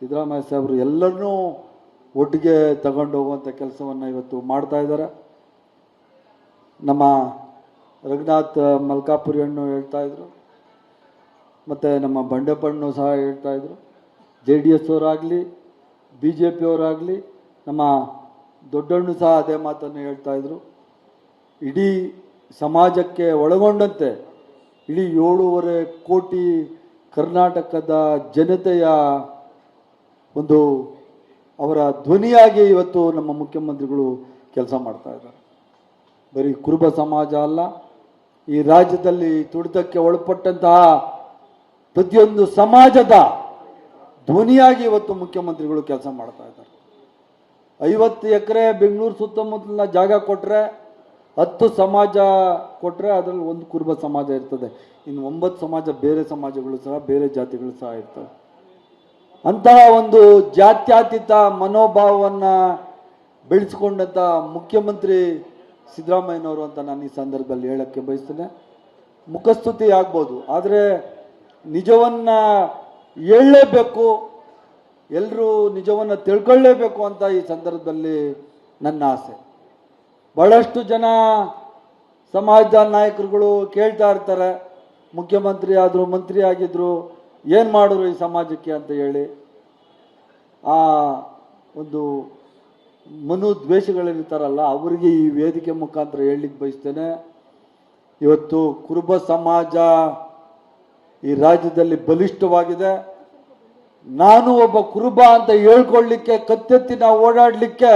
ಸಿದ್ದರಾಮಯ್ಯ ಸಾಹೇಬರು ಎಲ್ಲರನ್ನೂ ಒಟ್ಟಿಗೆ ತಗೊಂಡು ಹೋಗುವಂಥ ಕೆಲಸವನ್ನು ಇವತ್ತು ಮಾಡ್ತಾ ಇದ್ದಾರೆ. ನಮ್ಮ ರಘುನಾಥ್ ಮಲ್ಕಾಪುರಿ ಹೇಳ್ತಾ ಇದ್ರು, ಮತ್ತು ನಮ್ಮ ಬಂಡೆಪ್ಪಣ್ಣು ಸಹ ಹೇಳ್ತಾ ಇದ್ರು, ಜೆ ಡಿ ಎಸ್ ಅವರಾಗಲಿ, ಬಿ ಜೆ ಪಿಯವರಾಗಲಿ ನಮ್ಮ ದೊಡ್ಡಣ್ಣು ಸಹ ಅದೇ ಮಾತನ್ನು ಹೇಳ್ತಾ ಇದ್ರು. ಇಡೀ ಸಮಾಜಕ್ಕೆ ಒಳಗೊಂಡಂತೆ ಇಡೀ ಏಳೂವರೆ ಕೋಟಿ ಕರ್ನಾಟಕದ ಜನತೆಯ ಒಂದು ಅವರ ಧ್ವನಿಯಾಗಿ ಇವತ್ತು ನಮ್ಮ ಮುಖ್ಯಮಂತ್ರಿಗಳು ಕೆಲಸ ಮಾಡ್ತಾ ಇದ್ದಾರೆ. ಬರೀ ಕುರುಬ ಸಮಾಜ ಅಲ್ಲ, ಈ ರಾಜ್ಯದಲ್ಲಿ ತುಡಿತಕ್ಕೆ ಒಳಪಟ್ಟಂತಹ ಪ್ರತಿಯೊಂದು ಸಮಾಜದ ಧ್ವನಿಯಾಗಿ ಇವತ್ತು ಮುಖ್ಯಮಂತ್ರಿಗಳು ಕೆಲಸ ಮಾಡ್ತಾ ಇದ್ದಾರೆ. ಐವತ್ತು ಎಕರೆ ಬೆಂಗಳೂರು ಸುತ್ತಮುತ್ತಲಿನ ಜಾಗ ಕೊಟ್ಟರೆ ಹತ್ತು ಸಮಾಜ ಕೊಟ್ಟರೆ ಅದರಲ್ಲಿ ಒಂದು ಕುರುಬ ಸಮಾಜ ಇರ್ತದೆ. ಇನ್ನು ಒಂಬತ್ತು ಸಮಾಜ ಬೇರೆ ಸಮಾಜಗಳು ಸಹ, ಬೇರೆ ಜಾತಿಗಳು ಸಹ ಇರ್ತವೆ. ಅಂತಹ ಒಂದು ಜಾತ್ಯಾತೀತ ಮನೋಭಾವವನ್ನು ಬೆಳೆಸ್ಕೊಂಡಂಥ ಮುಖ್ಯಮಂತ್ರಿ ಸಿದ್ದರಾಮಯ್ಯನವರು ಅಂತ ನಾನು ಈ ಸಂದರ್ಭದಲ್ಲಿ ಹೇಳೋಕ್ಕೆ ಬಯಸ್ತೇನೆ. ಮುಖಸ್ತುತಿ ಆಗ್ಬೋದು, ಆದರೆ ನಿಜವನ್ನು ಹೇಳಲೇಬೇಕು ಎಲ್ಲರೂ ನಿಜವನ್ನು ತಿಳ್ಕೊಳ್ಳೇಬೇಕು ಅಂತ ಈ ಸಂದರ್ಭದಲ್ಲಿ ನನ್ನ ಆಸೆ. ಬಹಳಷ್ಟು ಜನ ಸಮಾಜದ ನಾಯಕರುಗಳು ಕೇಳ್ತಾ ಇರ್ತಾರೆ, ಮುಖ್ಯಮಂತ್ರಿ ಆದರು ಮಂತ್ರಿ ಆಗಿದ್ರು ಏನು ಮಾಡಿದ್ರು ಈ ಸಮಾಜಕ್ಕೆ ಅಂತ ಹೇಳಿ ಆ ಒಂದು ಮನು ದ್ವೇಷಗಳಿರ್ತಾರಲ್ಲ ಅವರಿಗೆ ಈ ವೇದಿಕೆ ಮುಖಾಂತರ ಹೇಳಲಿಕ್ಕೆ ಬಯಸ್ತೇನೆ. ಇವತ್ತು ಕುರುಬ ಸಮಾಜ ಈ ರಾಜ್ಯದಲ್ಲಿ ಬಲಿಷ್ಠವಾಗಿದೆ. ನಾನು ಒಬ್ಬ ಕುರುಬ ಅಂತ ಹೇಳ್ಕೊಳ್ಳಿಕ್ಕೆ ಕತ್ತೆತ್ತಿ ನಾವು ಓಡಾಡಲಿಕ್ಕೆ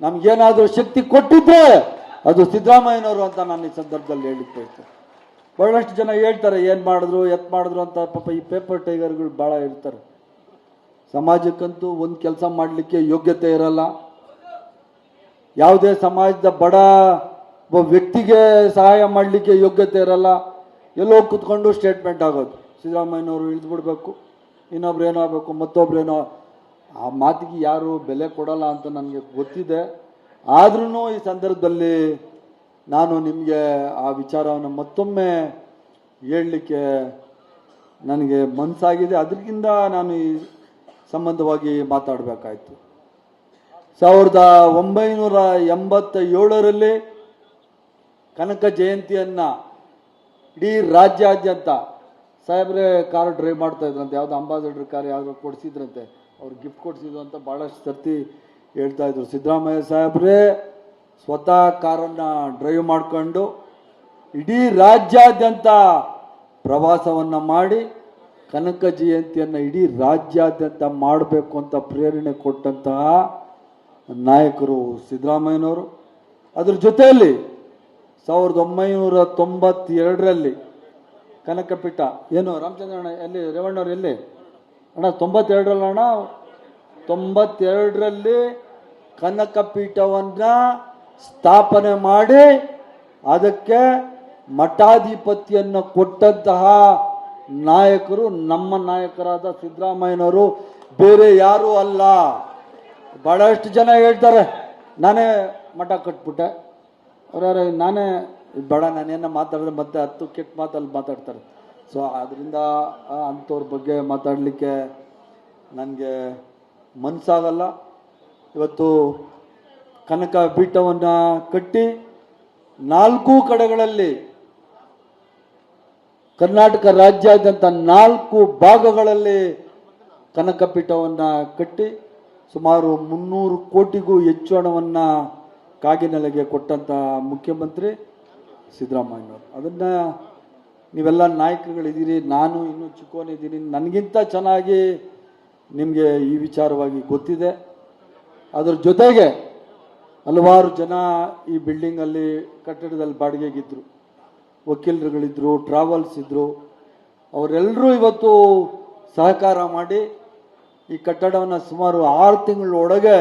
ನಮ್ಗೇನಾದ್ರೂ ಶಕ್ತಿ ಕೊಟ್ಟಿದ್ರೆ ಅದು ಸಿದ್ದರಾಮಯ್ಯನವರು ಅಂತ ನಾನು ಈ ಸಂದರ್ಭದಲ್ಲಿ ಹೇಳಿಕ್ಕೆ ಬಯಸ್ತೇನೆ. ಬಹಳಷ್ಟು ಜನ ಹೇಳ್ತಾರೆ, ಏನು ಮಾಡಿದ್ರು, ಎತ್ ಮಾಡಿದ್ರು ಅಂತ ಪಾಪ ಈ ಪೇಪರ್ ಟೈಗರ್ಗಳು ಭಾಳ ಇರ್ತಾರೆ ಸಮಾಜಕ್ಕಂತೂ ಒಂದು ಕೆಲಸ ಮಾಡಲಿಕ್ಕೆ ಯೋಗ್ಯತೆ ಇರಲ್ಲ. ಯಾವುದೇ ಸಮಾಜದ ಬಡ ಒಬ್ಬ ವ್ಯಕ್ತಿಗೆ ಸಹಾಯ ಮಾಡಲಿಕ್ಕೆ ಯೋಗ್ಯತೆ ಇರಲ್ಲ. ಎಲ್ಲೋ ಕುತ್ಕೊಂಡು ಸ್ಟೇಟ್ಮೆಂಟ್ ಆಗೋದು. ಸಿದ್ದರಾಮಯ್ಯನವರು ಇಳಿದು ಬಿಡಬೇಕು, ಇನ್ನೊಬ್ರು ಏನೋ ಆಗಬೇಕು ಮತ್ತೊಬ್ರೇನೋ ಆ ಮಾತಿಗೆ ಯಾರು ಬೆಲೆ ಕೊಡಲ್ಲ ಅಂತ ನನಗೆ ಗೊತ್ತಿದೆ. ಆದ್ರೂ ಈ ಸಂದರ್ಭದಲ್ಲಿ ನಾನು ನಿಮಗೆ ಆ ವಿಚಾರವನ್ನು ಮತ್ತೊಮ್ಮೆ ಹೇಳಲಿಕ್ಕೆ ನನಗೆ ಮನಸ್ಸಾಗಿದೆ. ಅದಕ್ಕಿಂತ ನಾನು ಈ ಸಂಬಂಧವಾಗಿ ಮಾತಾಡಬೇಕಾಯ್ತು. ಸಾವಿರದ ಒಂಬೈನೂರ ಎಂಬತ್ತ ಏಳರಲ್ಲಿ ಕನಕ ಜಯಂತಿಯನ್ನು ಇಡೀ ರಾಜ್ಯಾದ್ಯಂತ ಸಾಹೇಬ್ರೆ ಕಾರ್ ಡ್ರೈವ್ ಮಾಡ್ತಾ ಇದ್ರಂತೆ. ಯಾವ್ದು ಅಂಬಾಸಡರ್ ಕಾರ್ ಯಾವುದೋ ಕೊಡಿಸಿದ್ರಂತೆ. ಅವ್ರು ಗಿಫ್ಟ್ ಕೊಡಿಸಿದ್ರು ಅಂತ ಭಾಳಷ್ಟು ಸರ್ತಿ ಹೇಳ್ತಾಯಿದ್ರು ಸಿದ್ದರಾಮಯ್ಯ ಸಾಹೇಬ್ರೆ ಸ್ವತಃ ಕಾರನ್ನ ಡ್ರೈವ್ ಮಾಡ್ಕೊಂಡು ಇಡೀ ರಾಜ್ಯಾದ್ಯಂತ ಪ್ರವಾಸವನ್ನ ಮಾಡಿ ಕನಕ ಜಯಂತಿಯನ್ನ ಇಡೀ ರಾಜ್ಯಾದ್ಯಂತ ಮಾಡಬೇಕು ಅಂತ ಪ್ರೇರಣೆ ಕೊಟ್ಟಂತಹ ನಾಯಕರು ಸಿದ್ದರಾಮಯ್ಯನವರು. ಅದ್ರ ಜೊತೆಯಲ್ಲಿ ಸಾವಿರದ ಒಂಬೈನೂರ ತೊಂಬತ್ತೆರಡರಲ್ಲಿ ಕನಕಪೀಠ, ಏನು ರಾಮಚಂದ್ರಣ್ಣ ಎಲ್ಲಿ, ರೇವಣ್ಣವ್ರು ಎಲ್ಲಿ? ಅಣ್ಣ, ತೊಂಬತ್ತೆರಡರಲ್ಲ ಅಣ್ಣ? ತೊಂಬತ್ತೆರಡರಲ್ಲಿ ಕನಕಪೀಠವನ್ನ ಸ್ಥಾಪನೆ ಮಾಡಿ ಅದಕ್ಕೆ ಮಠಾಧಿಪತಿಯನ್ನು ಕೊಟ್ಟಂತಹ ನಾಯಕರು ನಮ್ಮ ನಾಯಕರಾದ ಸಿದ್ದರಾಮಯ್ಯನವರು. ಬೇರೆ ಯಾರೂ ಅಲ್ಲ. ಬಹಳಷ್ಟು ಜನ ಹೇಳ್ತಾರೆ, ನಾನೇ ಮಠ ಕಟ್ಬಿಟ್ಟೆ. ಅವ್ರ ನಾನೇ, ಬೇಡ ನಾನೇನ ಮಾತಾಡಿದ್ರೆ ಮತ್ತೆ ಹತ್ತು ಕೆಟ್ಟ ಮಾತಲ್ಲಿ ಮಾತಾಡ್ತಾರೆ. ಸೊ ಅದರಿಂದ ಅಂಥವ್ರ ಬಗ್ಗೆ ಮಾತಾಡಲಿಕ್ಕೆ ನನಗೆ ಮನಸ್ಸಾಗಲ್ಲ ಇವತ್ತು ಕನಕ ಪೀಠವನ್ನು ಕಟ್ಟಿ ನಾಲ್ಕು ಕಡೆಗಳಲ್ಲಿ ಕರ್ನಾಟಕ ರಾಜ್ಯಾದ್ಯಂತ ನಾಲ್ಕು ಭಾಗಗಳಲ್ಲಿ ಕನಕಪೀಠವನ್ನು ಕಟ್ಟಿ ಸುಮಾರು ಮುನ್ನೂರು ಕೋಟಿಗೂ ಹೆಚ್ಚು ಹಣವನ್ನು ಕಾಗಿನೆಲೆಗೆ ಕೊಟ್ಟಂತ ಮುಖ್ಯಮಂತ್ರಿ ಸಿದ್ದರಾಮಯ್ಯನವರು. ಅದನ್ನ ನೀವೆಲ್ಲ ನಾಯಕಗಳಿದ್ದೀರಿ ನಾನು ಇನ್ನೂ ಚಿಕ್ಕವನಿದ್ದೀನಿ ನನಗಿಂತ ಚೆನ್ನಾಗಿ ನಿಮಗೆ ಈ ವಿಚಾರವಾಗಿ ಗೊತ್ತಿದೆ. ಅದರ ಜೊತೆಗೆ ಹಲವಾರು ಜನ ಈ ಬಿಲ್ಡಿಂಗಲ್ಲಿ ಕಟ್ಟಡದಲ್ಲಿ ಬಾಡಿಗೆಗಿದ್ರು. ವಕೀಲರುಗಳಿದ್ರು ಟ್ರಾವೆಲ್ಸ್ ಇದ್ದರು ಅವರೆಲ್ಲರೂ ಇವತ್ತು ಸಹಕಾರ ಮಾಡಿ ಈ ಕಟ್ಟಡವನ್ನು ಸುಮಾರು ಆರು ತಿಂಗಳ ಒಳಗೆ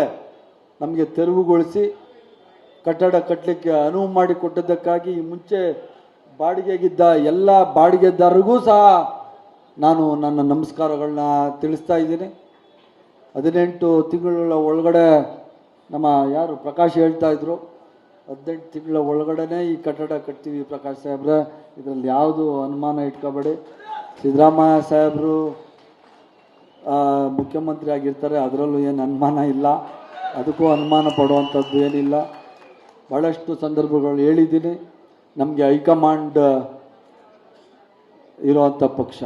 ನಮಗೆ ತೆರವುಗೊಳಿಸಿ ಕಟ್ಟಡ ಕಟ್ಟಲಿಕ್ಕೆ ಅನುವು ಮಾಡಿಕೊಟ್ಟದ್ದಕ್ಕಾಗಿ ಈ ಮುಂಚೆ ಬಾಡಿಗೆಗಿದ್ದ ಎಲ್ಲ ಬಾಡಿಗೆದಾರರಿಗೂ ಸಹ ನಾನು ನನ್ನ ನಮಸ್ಕಾರಗಳನ್ನ ತಿಳಿಸ್ತಾ ಇದ್ದೀನಿ. ಹದಿನೆಂಟು ತಿಂಗಳ ಒಳಗಡೆ ನಮ್ಮ ಯಾರು ಪ್ರಕಾಶ್ ಹೇಳ್ತಾ ಇದ್ರು ಹದಿನೆಂಟು ತಿಂಗಳ ಒಳಗಡೆನೆ ಈ ಕಟ್ಟಡ ಕಟ್ತೀವಿ ಪ್ರಕಾಶ್ ಸಾಹೇಬ್ರ. ಇದರಲ್ಲಿ ಯಾವುದು ಅನುಮಾನ ಇಟ್ಕೋಬೇಡಿ. ಸಿದ್ದರಾಮಯ್ಯ ಸಾಹೇಬರು ಮುಖ್ಯಮಂತ್ರಿ ಆಗಿರ್ತಾರೆ, ಅದರಲ್ಲೂ ಏನು ಅನುಮಾನ ಇಲ್ಲ. ಅದಕ್ಕೂ ಅನುಮಾನ ಪಡುವಂಥದ್ದು ಏನಿಲ್ಲ. ಭಾಳಷ್ಟು ಸಂದರ್ಭಗಳು ಹೇಳಿದ್ದೀನಿ. ನಮಗೆ ಹೈಕಮಾಂಡ್ ಇರುವಂಥ ಪಕ್ಷ.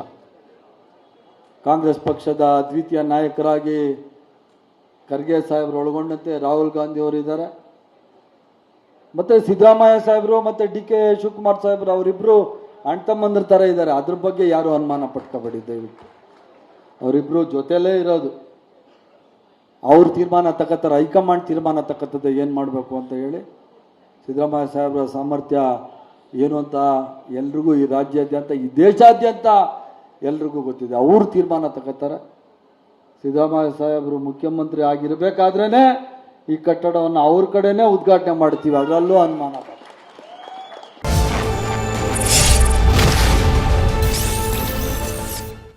ಕಾಂಗ್ರೆಸ್ ಪಕ್ಷದ ದ್ವಿತೀಯ ನಾಯಕರಾಗಿ ಖರ್ಗೆ ಸಾಹೇಬ್ರು ಒಳಗೊಂಡಂತೆ ರಾಹುಲ್ ಗಾಂಧಿ ಅವರು ಇದ್ದಾರೆ ಮತ್ತೆ ಸಿದ್ದರಾಮಯ್ಯ ಸಾಹೇಬರು, ಮತ್ತೆ ಡಿ ಕೆ ಶಿವಕುಮಾರ್ ಸಾಹೇಬರು ಅವರಿಬ್ರು ಅಣ್ತಮ್ಮಂದ್ರ ಥರ ಇದ್ದಾರೆ ಅದ್ರ ಬಗ್ಗೆ ಯಾರು ಅನುಮಾನ ಪಟ್ಕೋಬೇಡಿ, ದಯವಿಟ್ಟು. ಅವರಿಬ್ರು ಜೊತೆಲೇ ಇರೋದು. ಅವ್ರ ತೀರ್ಮಾನ ತಗೋತಾರೆ ಹೈಕಮಾಂಡ್ ತೀರ್ಮಾನ ತಗೋತದೆ ಏನು ಮಾಡಬೇಕು ಅಂತ ಹೇಳಿ ಸಿದ್ದರಾಮಯ್ಯ ಸಾಹೇಬರ ಸಾಮರ್ಥ್ಯ ಏನು ಅಂತ ಎಲ್ರಿಗೂ ಈ ರಾಜ್ಯಾದ್ಯಂತ, ಈ ದೇಶಾದ್ಯಂತ ಎಲ್ರಿಗೂ ಗೊತ್ತಿದೆ. ಅವ್ರು ತೀರ್ಮಾನ ತಗೋತಾರೆ ಸಿದ್ದರಾಮಯ್ಯ ಸಾಹೇಬರು ಮುಖ್ಯಮಂತ್ರಿ ಆಗಿರಬೇಕಾದ್ರೇ ಈ ಕಟ್ಟಡವನ್ನು ಅವ್ರ ಕಡೆನೇ ಉದ್ಘಾಟನೆ ಮಾಡ್ತೀವಿ ಅದರಲ್ಲೂ ಅನುಮಾನ.